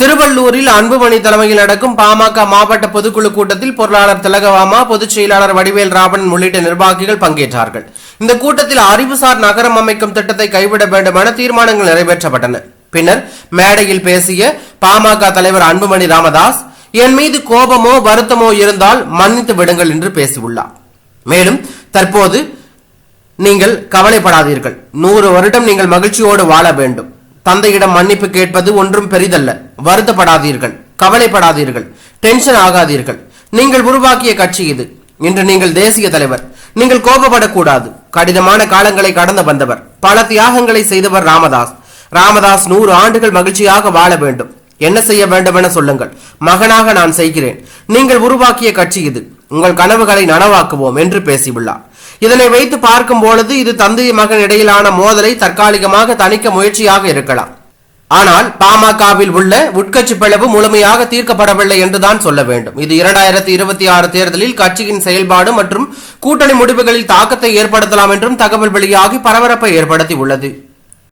திருவள்ளூரில் அன்புமணி தலைமையில் நடக்கும் பாமக மாவட்ட பொதுக்குழு கூட்டத்தில் பொருளாளர் திலகவாமா பொதுச் செயலாளர் வடிவேல் ராவணன் உள்ளிட்ட நிர்வாகிகள் பங்கேற்றார்கள். இந்த கூட்டத்தில் அறிவுசார் நகரம் அமைக்கும் திட்டத்தை கைவிட வேண்டும் என தீர்மானங்கள் நிறைவேற்றப்பட்டன. பின்னர் மேடையில் பேசிய பாமக தலைவர் அன்புமணி ராமதாஸ் என் மீது கோபமோ வருத்தமோ இருந்தால் மன்னித்து விடுங்கள் என்று பேசியுள்ளார். மேலும் தற்போது நீங்கள் கவலைப்படாதீர்கள். நூறு வருடம் நீங்கள் மகிழ்ச்சியோடு வாழ வேண்டும். தந்தையிடம் மன்னிப்பு கேட்பது ஒன்றும் பெரிதல்ல. வருத்தப்படாதீர்கள் கவலைப்படாதீர்கள் டென்ஷன் ஆகாதீர்கள். நீங்கள் உருவாக்கிய கட்சி இது. இன்று நீங்கள் தேசிய தலைவர். நீங்கள் கோபப்படக்கூடாது. கடினமான காலங்களை கடந்து வந்தவர். பல தியாகங்களை செய்தவர் ராமதாஸ். ராமதாஸ் நூறு ஆண்டுகள் மகிழ்ச்சியாக வாழ வேண்டும். என்ன செய்ய வேண்டும் என சொல்லுங்கள். மகனாக நான் செய்கிறேன். நீங்கள் உருவாக்கிய கட்சி இது. உங்கள் கனவுகளை நனவாக்குவோம் என்று பேசியுள்ளார். இதனை வைத்து பார்க்கும் பொழுது இது தந்தை மகன் இடையிலான மோதலை தற்காலிகமாக தணிக்க முயற்சியாக இருக்கலாம். ஆனால் பாமகவில் உள்ள உட்கட்சி பிளவு முழுமையாக தீர்க்கப்படவில்லை என்றுதான் சொல்ல வேண்டும். இது இரண்டாயிரத்தி இருபத்தி ஆறு தேர்தலில் கட்சியின் செயல்பாடு மற்றும் கூட்டணி முடிவுகளில் தாக்கத்தை ஏற்படுத்தலாம் என்றும் தகவல் வெளியாகி பரபரப்பை ஏற்படுத்தி உள்ளது